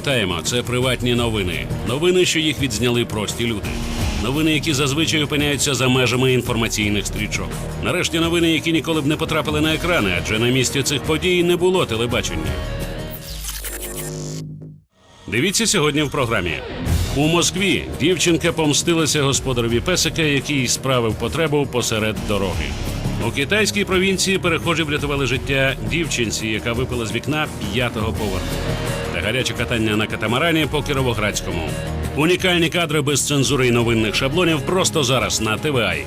Вітаємо! Це приватні новини. Новини, що їх відзняли прості люди. Новини, які зазвичай опиняються за межами інформаційних стрічок. Нарешті новини, які ніколи б не потрапили на екрани, адже на місці цих подій не було телебачення. Дивіться сьогодні в програмі. У Москві дівчинка помстилася господареві песика, який справив потребу посеред дороги. У китайській провінції перехожі врятували життя дівчинці, яка випила з вікна п'ятого поверху. Гаряче катання на катамарані по Кіровоградському. Унікальні кадри без цензури і новинних шаблонів просто зараз на ТВАЙ.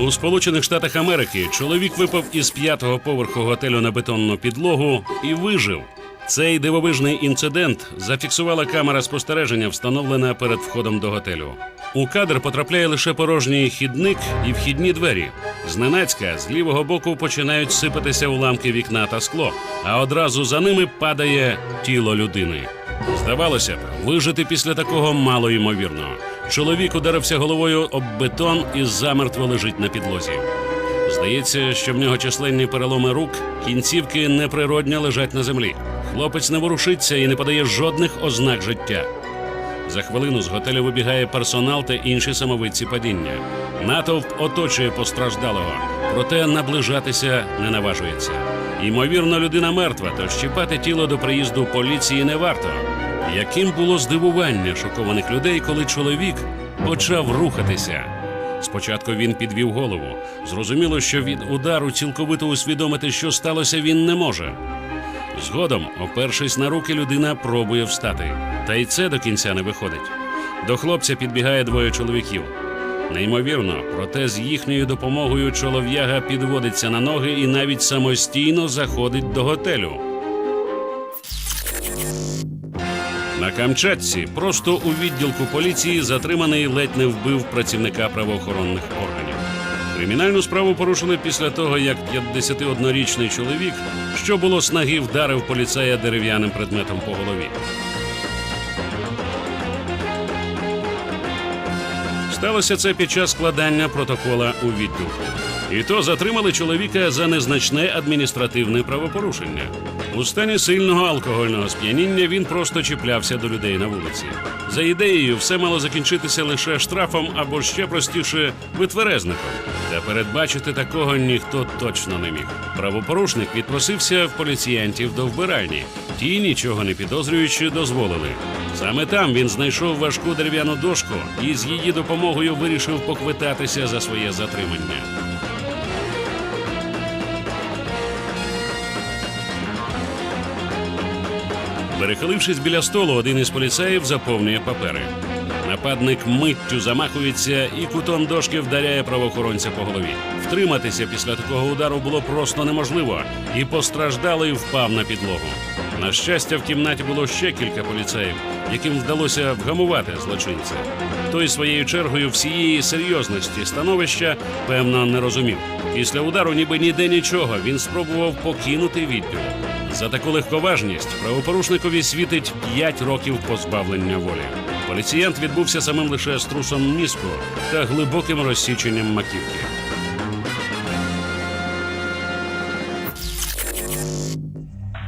У Сполучених Штатах Америки чоловік випав із п'ятого поверху готелю на бетонну підлогу і вижив. Цей дивовижний інцидент зафіксувала камера спостереження, встановлена перед входом до готелю. У кадр потрапляє лише порожній хідник і вхідні двері. Зненацька з лівого боку починають сипатися уламки вікна та скло, а одразу за ними падає тіло людини. Здавалося б, вижити після такого мало ймовірно. Чоловік ударився головою об бетон і замертво лежить на підлозі. Здається, що в нього численні переломи рук, кінцівки неприродньо лежать на землі. Хлопець не ворушиться і не подає жодних ознак життя. За хвилину з готелю вибігає персонал та інші самовидці падіння. Натовп оточує постраждалого, проте наближатися не наважується. Ймовірно, людина мертва, тож чіпати тіло до приїзду поліції не варто. Яким було здивування шокованих людей, коли чоловік почав рухатися? Спочатку він підвів голову. Зрозуміло, що від удару цілковито усвідомити, що сталося, він не може. Згодом, опершись на руки, людина пробує встати. Та й це до кінця не виходить. До хлопця підбігає двоє чоловіків. Неймовірно, проте з їхньою допомогою чолов'яга підводиться на ноги і навіть самостійно заходить до готелю. На Камчатці просто у відділку поліції затриманий ледь не вбив працівника правоохоронних органів. Кримінальну справу порушили після того, як 51-річний чоловік, що було снаги, вдарив поліцая дерев'яним предметом по голові. Сталося це під час складання протокола у відділку. І то затримали чоловіка за незначне адміністративне правопорушення. У стані сильного алкогольного сп'яніння він просто чіплявся до людей на вулиці. За ідеєю, все мало закінчитися лише штрафом або ще простіше витверезником. Та передбачити такого ніхто точно не міг. Правопорушник відпросився в поліціянтів до вбиральні. Ті, нічого не підозрюючи, дозволили. Саме там він знайшов важку дерев'яну дошку і з її допомогою вирішив поквитатися за своє затримання. Перехилившись біля столу, один із поліцеїв заповнює папери. Нападник миттю замахується і кутом дошки вдаряє правоохоронця по голові. Втриматися після такого удару було просто неможливо, і постраждалий впав на підлогу. На щастя, в кімнаті було ще кілька поліцеїв, яким вдалося вгамувати злочинця. Той своєю чергою всієї серйозності становища певно не розумів. Після удару, ніби ніде нічого, він спробував покинути відділ. За таку легковажність правопорушникові світить 5 років позбавлення волі. Поліціянт відбувся самим лише струсом мізку та глибоким розсіченням маківки.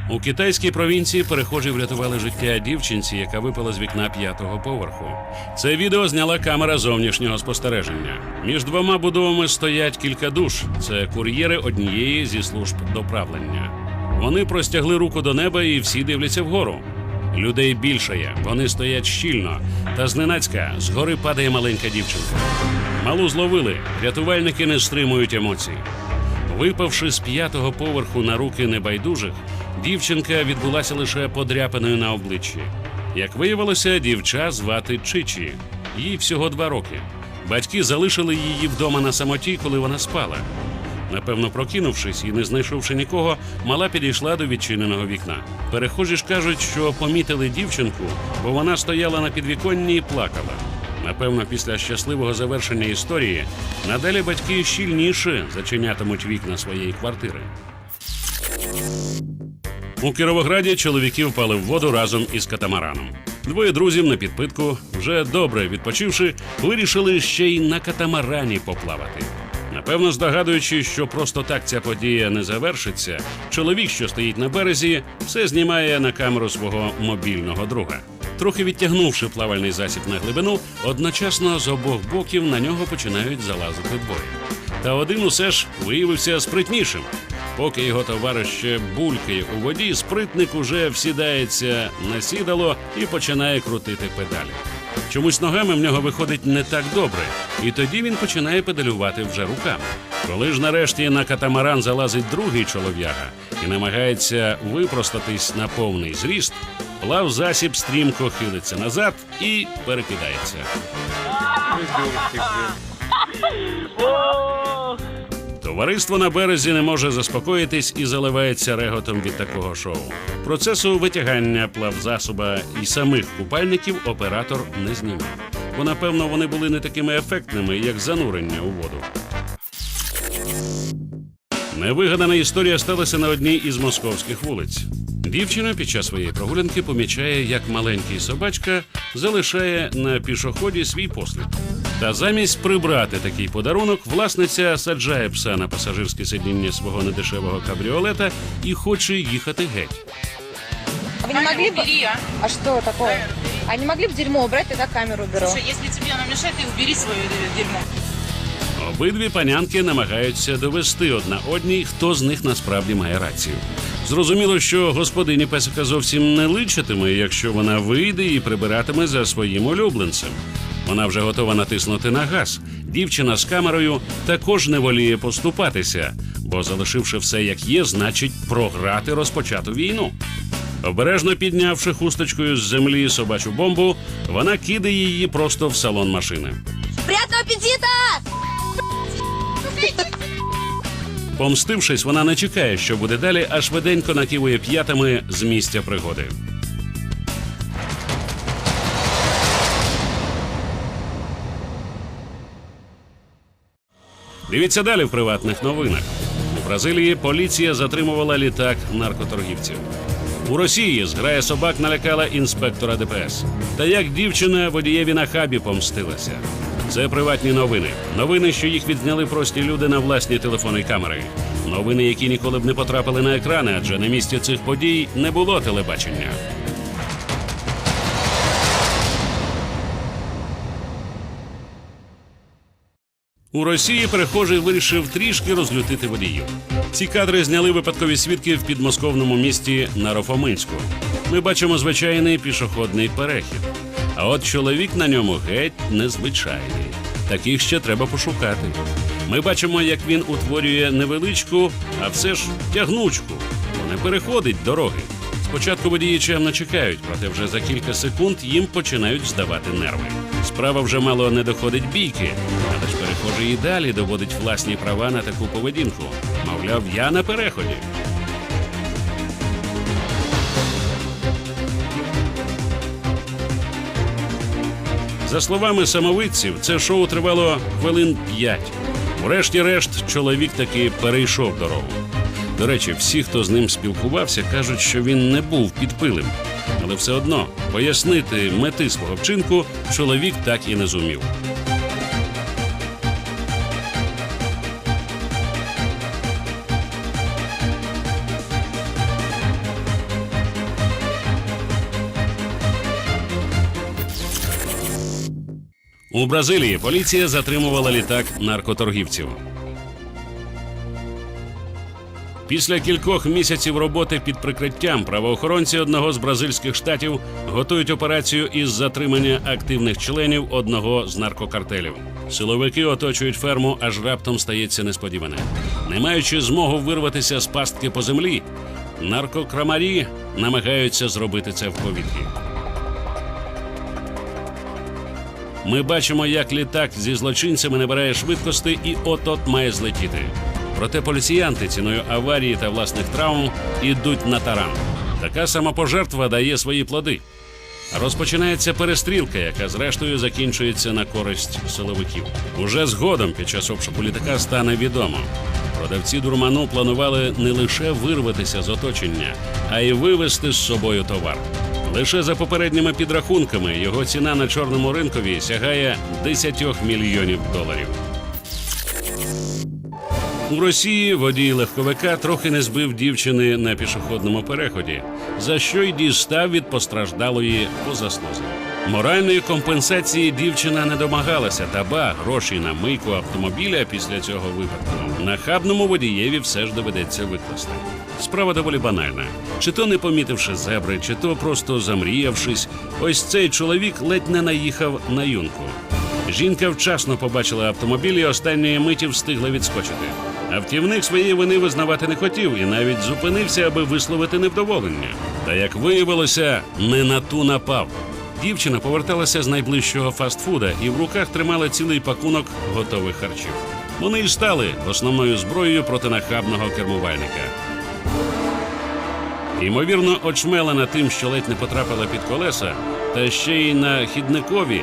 У китайській провінції перехожі врятували життя дівчинці, яка випала з вікна п'ятого поверху. Це відео зняла камера зовнішнього спостереження. Між двома будовами стоять кілька душ. Це кур'єри однієї зі служб доправлення. Вони простягли руку до неба і всі дивляться вгору. Людей більшає, вони стоять щільно, та зненацька згори падає маленька дівчинка. Малу зловили, рятувальники не стримують емоцій. Випавши з п'ятого поверху на руки небайдужих, дівчинка відбулася лише подряпиною на обличчі. Як виявилося, дівча звати Чичі. Їй всього два роки. Батьки залишили її вдома на самоті, коли вона спала. Напевно, прокинувшись і не знайшовши нікого, мала підійшла до відчиненого вікна. Перехожі ж кажуть, що помітили дівчинку, бо вона стояла на підвіконні і плакала. Напевно, після щасливого завершення історії надалі батьки щільніше зачинятимуть вікна своєї квартири. У Кіровограді чоловіки впали в воду разом із катамараном. Двоє друзів на підпитку, вже добре відпочивши, вирішили ще й на катамарані поплавати. Напевно, здогадуючи, що просто так ця подія не завершиться, чоловік, що стоїть на березі, все знімає на камеру свого мобільного друга. Трохи відтягнувши плавальний засіб на глибину, одночасно з обох боків на нього починають залазити двоє. Та один усе ж виявився спритнішим. Поки його товариш ще булькає у воді, спритник уже всідається на сідало і починає крутити педалі. Чомусь ногами в нього виходить не так добре, і тоді він починає педалювати вже руками. Коли ж нарешті на катамаран залазить другий чолов'яга і намагається випростатись на повний зріст, плав засіб стрімко хилиться назад і перекидається. Товариство на березі не може заспокоїтись і заливається реготом від такого шоу. Процесу витягання плавзасоба і самих купальників оператор не знімав. Бо напевно вони були не такими ефектними, як занурення у воду. Невигадана історія сталася на одній із московських вулиць. Дівчина під час своєї прогулянки помічає, як маленький собачка залишає на пішоході свій послід. Та замість прибрати такий подарунок, власниця саджає пса на пасажирське сидіння свого недешевого кабріолета і хоче їхати геть. А Вы не могли бы... убери, а? А что такое? А не могли бы дерьмо убрать, тогда камеру уберу. Слушай, если тебе оно мешает, ты убери свое э, дерьмо. Обидві панянки намагаються довести одна одній, хто з них насправді має рацію. Зрозуміло, що господині песика зовсім не личитиме, якщо вона вийде і прибиратиме за своїм улюбленцем. Вона вже готова натиснути на газ. Дівчина з камерою також не воліє поступатися, бо залишивши все як є, значить програти розпочату війну. Обережно піднявши хусточкою з землі собачу бомбу, вона кидає її просто в салон машини. Приятного аппетита! Помстившись, вона не чекає, що буде далі, а швиденько накивує п'ятами з місця пригоди. Дивіться далі в приватних новинах. У Бразилії поліція затримувала літак наркоторгівців. У Росії зграя собак налякала інспектора ДПС. Та як дівчина водієві на хабі помстилася. Це приватні новини. Новини, що їх відзняли прості люди на власні телефони й камери. Новини, які ніколи б не потрапили на екрани, адже на місці цих подій не було телебачення. У Росії перехожий вирішив трішки розлютити водіїв. Ці кадри зняли випадкові свідки в підмосковному місті Нарофоминську. Ми бачимо звичайний пішохідний перехід. А от чоловік на ньому геть незвичайний. Таких ще треба пошукати. Ми бачимо, як він утворює невеличку, а все ж тягнучку, бо не переходить дороги. Спочатку водії чемно чекають, проте вже за кілька секунд їм починають здавати нерви. Справа вже мало не доходить бійки, але перехожий і далі доводить власні права на таку поведінку. Мовляв, я на переході. За словами самовидців, це шоу тривало хвилин п'ять. Врешті-решт, чоловік таки перейшов дорогу. До речі, всі, хто з ним спілкувався, кажуть, що він не був підпилим. Але все одно пояснити мети свого вчинку чоловік так і не зумів. У Бразилії поліція затримувала літак наркоторгівців. Після кількох місяців роботи під прикриттям правоохоронці одного з бразильських штатів готують операцію із затримання активних членів одного з наркокартелів. Силовики оточують ферму, аж раптом стається несподіване. Не маючи змогу вирватися з пастки по землі, наркокрамарі намагаються зробити це в повітрі. Ми бачимо, як літак зі злочинцями набирає швидкості і от-от має злетіти. Проте поліціянти ціною аварії та власних травм ідуть на таран. Така самопожертва дає свої плоди. Розпочинається перестрілка, яка зрештою закінчується на користь силовиків. Уже згодом під час обшуку літака стане відомо. Продавці дурману планували не лише вирватися з оточення, а й вивезти з собою товар. Лише за попередніми підрахунками його ціна на чорному ринкові сягає 10 мільйонів доларів. У Росії водій легковика трохи не збив дівчини на пішохідному переході, за що й дістав від постраждалої по заслузі. Моральної компенсації дівчина не домагалася, та ба гроші на мийку автомобіля після цього випадку нахабному водієві все ж доведеться викласти. Справа доволі банальна. Чи то не помітивши зебри, чи то просто замріявшись, ось цей чоловік ледь не наїхав на юнку. Жінка вчасно побачила автомобіль і останньої миті встигла відскочити. Автівник своєї вини визнавати не хотів і навіть зупинився, аби висловити невдоволення. Та як виявилося, не на ту напав. Дівчина поверталася з найближчого фастфуда і в руках тримала цілий пакунок готових харчів. Вони й стали основною зброєю проти нахабного кермувальника. Ймовірно, очмелена тим, що ледь не потрапила під колеса, та ще й на хідникові,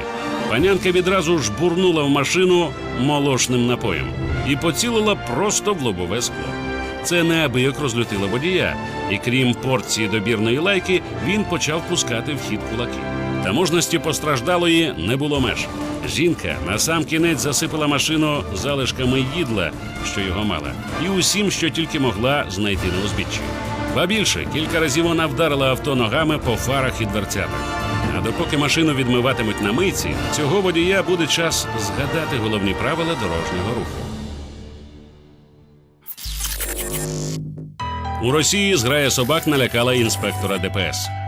панянка відразу ж бурнула в машину молочним напоєм і поцілила просто в лобове скло. Це неабияк розлютило водія, і крім порції добірної лайки, він почав пускати в хід кулаки. Таможності постраждалої не було меж. Жінка на сам кінець засипала машину залишками їдла, що його мала, і усім, що тільки могла знайти на узбіччі. Ба більше кілька разів вона вдарила авто ногами по фарах і дверцятах. А допоки машину відмиватимуть на мийці, цього водія буде час згадати головні правила дорожнього руху. У Росії зграя собак налякала інспектора ДПС.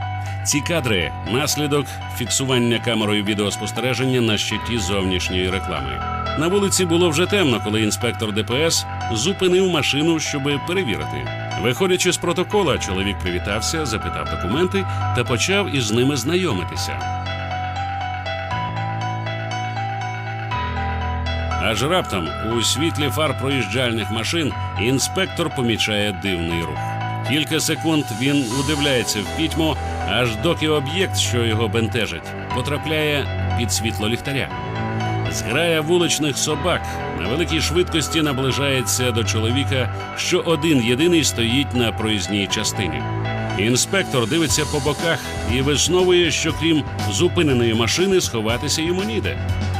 Ці кадри наслідок фіксування камерою відеоспостереження на щиті зовнішньої реклами. На вулиці було вже темно, коли інспектор ДПС зупинив машину, щоб перевірити. Виходячи з протокола, чоловік привітався, запитав документи та почав із ними знайомитися. Аж раптом у світлі фар проїжджальних машин інспектор помічає дивний рух. Кілька секунд він удивляється в пітьму, аж доки об'єкт, що його бентежить, потрапляє під світло ліхтаря. Зграя вуличних собак на великій швидкості наближається до чоловіка, що один єдиний стоїть на проїзній частині. Інспектор дивиться по боках і висновує, що крім зупиненої машини сховатися йому ніде.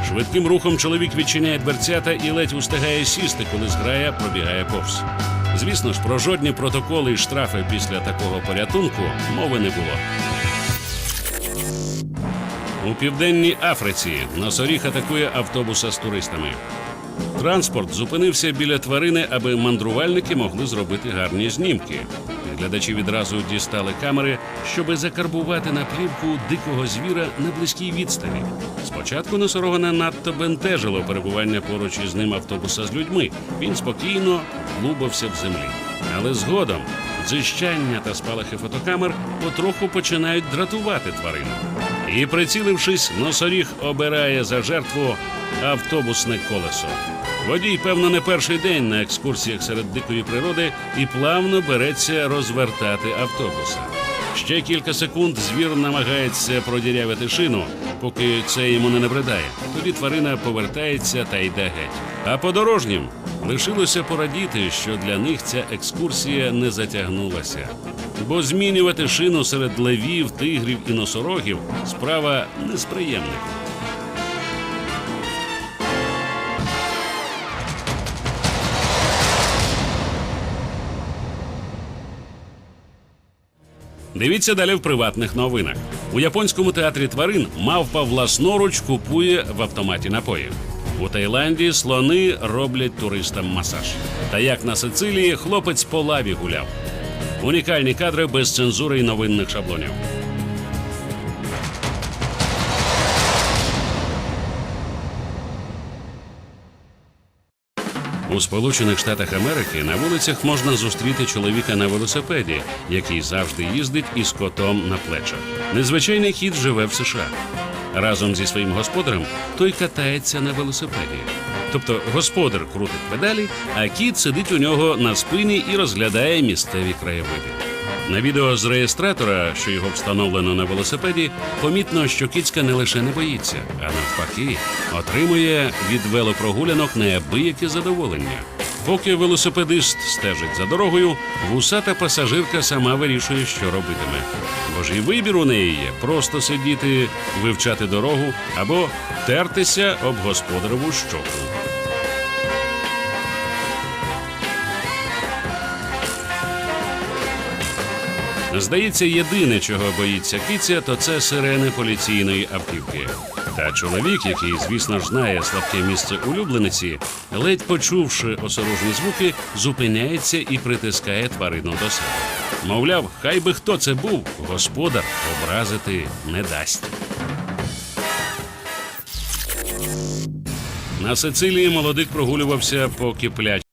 Швидким рухом чоловік відчиняє дверцята і ледь устигає сісти, коли зграя пробігає повз. Звісно ж, про жодні протоколи і штрафи після такого порятунку мови не було. У південній Африці носоріг атакує автобуса з туристами. Транспорт зупинився біля тварини, аби мандрувальники могли зробити гарні знімки. Глядачі відразу дістали камери, щоби закарбувати на плівку дикого звіра на близькій відстані. Спочатку носорога надто бентежило перебування поруч із ним автобуса з людьми. Він спокійно глубався в землі. Але згодом дзищання та спалахи фотокамер потроху починають дратувати тварину. І, прицілившись, носоріг обирає за жертву автобусне колесо. Водій, певно, не перший день на екскурсіях серед дикої природи і плавно береться розвертати автобуса. Ще кілька секунд звір намагається продірявити шину, поки це йому не набридає. Тоді тварина повертається та йде геть. А подорожнім лишилося порадіти, що для них ця екскурсія не затягнулася. Бо змінювати шину серед левів, тигрів і носорогів справа не Дивіться далі в приватних новинах. У японському театрі тварин мавпа власноруч купує в автоматі напої. У Таїланді слони роблять туристам масаж. Та як на Сицилії хлопець по лаві гуляв. Унікальні кадри без цензури і новинних шаблонів. У Сполучених Штатах Америки на вулицях можна зустріти чоловіка на велосипеді, який завжди їздить із котом на плечах. Незвичайний кіт живе в США. Разом зі своїм господарем той катається на велосипеді. Тобто господар крутить педалі, а кіт сидить у нього на спині і розглядає місцеві краєвиди. На відео з реєстратора, що його встановлено на велосипеді, помітно, що кицька не лише не боїться, а навпаки, отримує від велопрогулянок неабияке задоволення. Поки велосипедист стежить за дорогою, вусата пасажирка сама вирішує, що робитиме. Бо ж і вибір у неї є просто сидіти, вивчати дорогу або тертися об господареву щоку. Здається, єдине, чого боїться киця, то це сирени поліційної автівки. Та чоловік, який, звісно ж, знає слабке місце улюблениці, ледь почувши осорожні звуки, зупиняється і притискає тварину до себе. Мовляв, хай би хто це був, господар образити не дасть. На Сицилії молодик прогулювався по киплячій